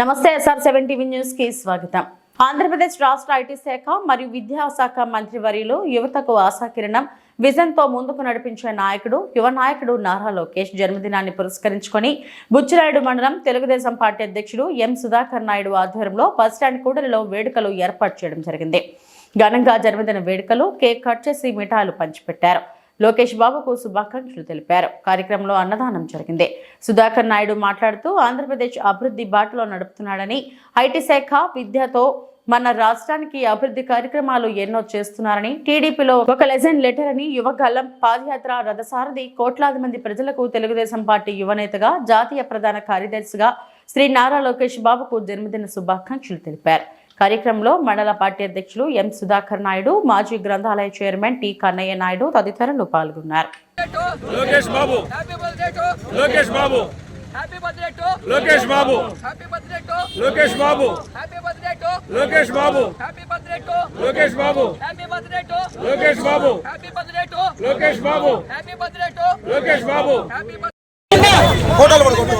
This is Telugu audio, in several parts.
నమస్తే ఎస్ఆర్ సెవెన్ టీవీ న్యూస్కి స్వాగతం. ఆంధ్రప్రదేశ్ రాష్ట్ర ఐటీ శాఖ మరియు విద్యాశాఖ మంత్రి వరిలో యువతకు ఆశాకిరణం విజన్తో ముందుకు నడిపించే నాయకుడు యువ నాయకుడు నారా లోకేష్ జన్మదినాన్ని పురస్కరించుకొని బుచ్చిరాయుడు మండలం తెలుగుదేశం పార్టీ అధ్యక్షుడు ఎం సుధాకర్ నాయుడు ఆధ్వర్యంలో బస్టాండ్ కూడలిలో వేడుకలు ఏర్పాటు చేయడం జరిగింది. ఘనంగా జన్మదిన వేడుకలు కేక్ కట్ చేసి మిఠాయిలు పంచిపెట్టారు. లోకేష్ బాబుకు శుభాకాంక్షలు తెలిపారు. కార్యక్రమంలో అన్నదానం జరిగింది. సుధాకర్ నాయుడు మాట్లాడుతూ ఆంధ్రప్రదేశ్ అభివృద్ధి బాటలో నడుపుతున్నాడని ఐటీ శాఖ విద్యతో మన రాష్ట్రానికి అభివృద్ధి కార్యక్రమాలు ఎన్నో చేస్తున్నారని టీడీపీలో ఒక లెజెండ్ లెటర్ అని యువగల్లం పాదయాత్ర రథసారథి కోట్లాది మంది ప్రజలకు తెలుగుదేశం పార్టీ యువనేతగా జాతీయ ప్రధాన కార్యదర్శిగా శ్రీ నారా లోకేష్ బాబుకు జన్మదిన శుభాకాంక్షలు తెలిపారు. కార్యక్రమంలో మండల పార్టీ అధ్యక్షులు ఎం సుధాకర్ నాయుడు మాజీ గ్రంథాలయ చైర్మన్ టి కన్నయ్య నాయుడు తదితరులు పాల్గొన్నారు. Lokesh Babu. Happy birthday to Lokesh Babu. Happy birthday to Lokesh Babu. Happy birthday to Lokesh Babu. Happy birthday to Lokesh Babu. Happy birthday to Lokesh Babu. Happy birthday to Lokesh Babu. Happy birthday to Lokesh Babu. Happy birthday to Lokesh Babu. Happy ఫోటోలు పడుకుంటూ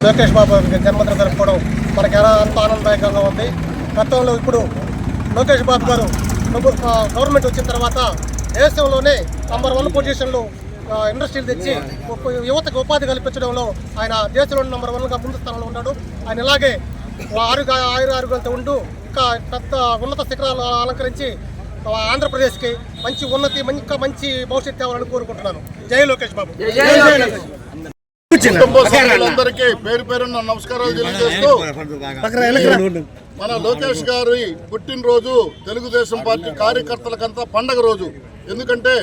లోకేష్ బాబు జన్మదిన జరుపుకోవడం మనకి ఎలా అంత ఆనందదాయకంగా ఉంది. గతంలో ఇప్పుడు లోకేష్ బాబు గారు ప్రభు- గవర్నమెంట్ వచ్చిన తర్వాత దేశంలోనే నంబర్ వన్ పొజిషన్లో ఇండస్ట్రీలు తెచ్చి ఒక యువతకు ఉపాధి కల్పించడంలో ఆయన దేశంలో నంబర్ వన్గా ముందు స్థానంలో ఉన్నాడు. ఆయన ఇలాగే ఆరుగా ఆయుర ఆరుగలతో ఉంటూ ఇంకా పెద్ద ఉన్నత శిఖరాలు అలంకరించి ఆంధ్రప్రదేశ్కి మంచి ఉన్నతి ఇంకా మంచి భవిష్యత్తు తేవాలని కోరుకుంటున్నాను. జై లోకేష్ బాబు. కుటుంబ సభ్యులందరికీ పేరు పేరున నమస్కారాలు తెలియజేస్తూ మన లోకేష్ గారి పుట్టినరోజు తెలుగుదేశం పార్టీ కార్యకర్తలకంతా పండగ రోజు. ఎందుకంటే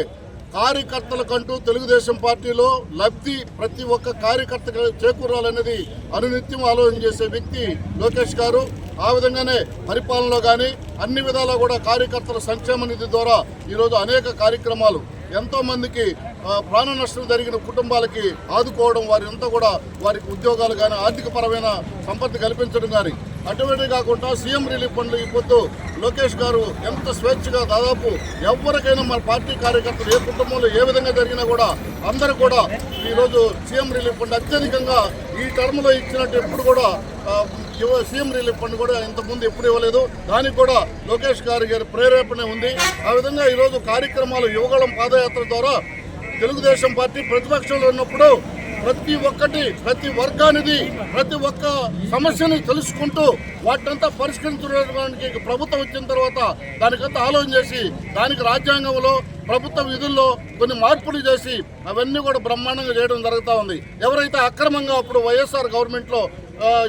కార్యకర్తలకంటూ తెలుగుదేశం పార్టీలో లబ్ధి ప్రతి ఒక్క కార్యకర్తకు చేకూరాలనేది అనునిత్యం ఆలోచన చేసే వ్యక్తి లోకేష్ గారు. ఆ విధంగానే పరిపాలనలో కానీ అన్ని విధాలా కూడా కార్యకర్తల సంక్షేమ నిధి ద్వారా ఈరోజు అనేక కార్యక్రమాలు ఎంతో మందికి ప్రాణ నష్టం జరిగిన కుటుంబాలకి ఆదుకోవడం వారి అంతా కూడా వారికి ఉద్యోగాలు కానీ ఆర్థికపరమైన సంపత్తి కల్పించడం కానీ అటువంటి కాకుండా సీఎం రిలీఫ్ ఫండ్లు ఈ పొద్దు లోకేష్ గారు ఎంత స్వేచ్ఛగా దాదాపు ఎవరికైనా మన పార్టీ కార్యకర్తలు ఏ కుటుంబంలో ఏ విధంగా జరిగినా కూడా అందరూ కూడా ఈరోజు సీఎం రిలీఫ్ ఫండ్ అత్యధికంగా ఈ టర్మ్లో ఇచ్చినట్టు ఎప్పుడు కూడా సీఎం రిలీఫ్ ఫండ్ కూడా ఇంతకుముందు ఎప్పుడు ఇవ్వలేదు. దానికి కూడా లోకేష్ గారి గారి ప్రేరేపణ ఉంది. ఆ విధంగా ఈరోజు కార్యక్రమాలు యువగళం పాదయాత్ర ద్వారా తెలుగుదేశం పార్టీ ప్రతిపక్షంలో ఉన్నప్పుడు ప్రతి ఒక్కటి ప్రతి వర్గానిది ప్రతి ఒక్క సమస్యని తెలుసుకుంటూ వాటినంతా పరిష్కరించడానికి ప్రభుత్వం వచ్చిన తర్వాత దానికంతా ఆలోచన చేసి దానికి రాజ్యాంగంలో ప్రభుత్వ విధుల్లో కొన్ని మార్పులు చేసి అవన్నీ కూడా బ్రహ్మాండంగా చేయడం జరుగుతూ ఉంది. ఎవరైతే అక్రమంగా అప్పుడు వైఎస్ఆర్ గవర్నమెంట్లో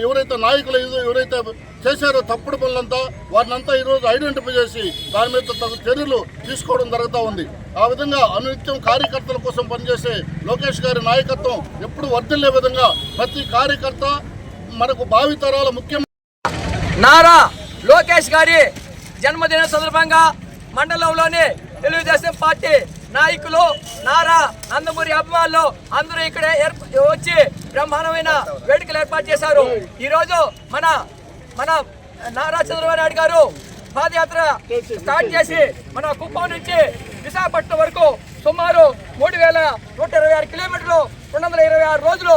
ఎవరైతే నాయకులు ఎవరైతే చేశారు తప్పుడు పనులంతా వారినంతా ఈరోజు ఐడెంటిఫై చేసి దాని మీద తగు చర్యలు తీసుకోవడం జరుగుతూ ఉంది. ఆ విధంగా అనునిత్యం కార్యకర్తల కోసం పనిచేసే లోకేష్ గారి నాయకత్వం ఎప్పుడు వర్ధిల్లే విధంగా ప్రతి కార్యకర్త మనకు భావితరాల ముఖ్యం నారా లోకేష్ గారి జన్మదిన సందర్భంగా మండలంలోని తెలుగుదేశం పార్టీ నాయకులు నారా నందమూరి అభిమానులు అందరూ ఇక్కడ వచ్చి బ్రహ్మాండమైన వేడుకలు ఏర్పాటు చేశారు. ఈరోజు మన మన నారా చంద్రబాబు నాయుడు గారు పాదయాత్ర స్టార్ట్ చేసి మన కుప్పం నుంచి విశాఖపట్నం వరకు సుమారు మూడు వేల నూట ఇరవై ఆరు కిలోమీటర్లు రెండు వందల ఇరవై ఆరు రోజులు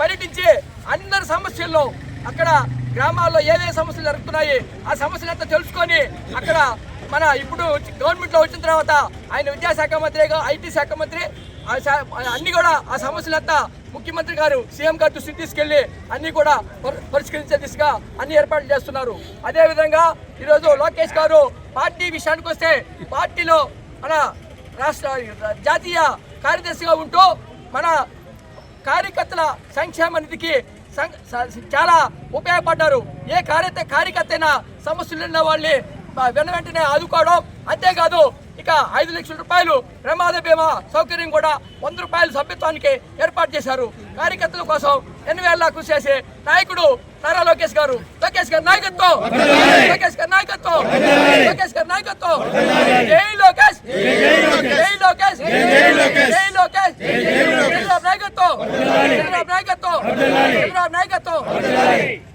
పర్యటించి అందరి సమస్యల్లో అక్కడ గ్రామాల్లో ఏవే సమస్యలు జరుగుతున్నాయి ఆ సమస్యలంతా తెలుసుకొని అక్కడ మన ఇప్పుడు గవర్నమెంట్లో వచ్చిన తర్వాత ఆయన విద్యాశాఖ మంత్రిగా ఐటీ శాఖ మంత్రి అన్ని కూడా ఆ సమస్యలంతా ముఖ్యమంత్రి గారు సీఎం గారి దృష్టికి తీసుకెళ్ళి అన్ని కూడా పరిష్కరించే దిశగా అన్ని ఏర్పాట్లు చేస్తున్నారు. అదే విధంగా ఈరోజు లోకేష్ గారు పార్టీ విషయానికి వస్తే పార్టీలో మన రాష్ట్ర జాతీయ కార్యదర్శిగా ఉంటూ మన కార్యకర్తల సంక్షేమ నిధికి సం- చాలా ఉపయోగపడ్డారు. ఏ కార్యత కార్యకర్త అయినా సమస్యలున్న వాళ్ళని వెన వెంటనే ఆదుకోవడం అంతేకాదు ఇక ఐదు లక్షల రూపాయలు ప్రమాద బీమా సౌకర్యం కూడా వంద రూపాయల సభ్యత్వానికి ఏర్పాటు చేశారు కార్యకర్తల కోసం ఎన్ని వేల కృషి చేసే నాయకుడు నారా లోకేష్ గారు లోకేష్ గారి నాయకత్వం లోకేష్ గారి నాయకత్వం లోకేష్ గారి నాయకత్వం జై లోకేష్ జై లోకేష్ జై లోకేష్ నాయకత్వం నాయకత్వం నాయకత్వం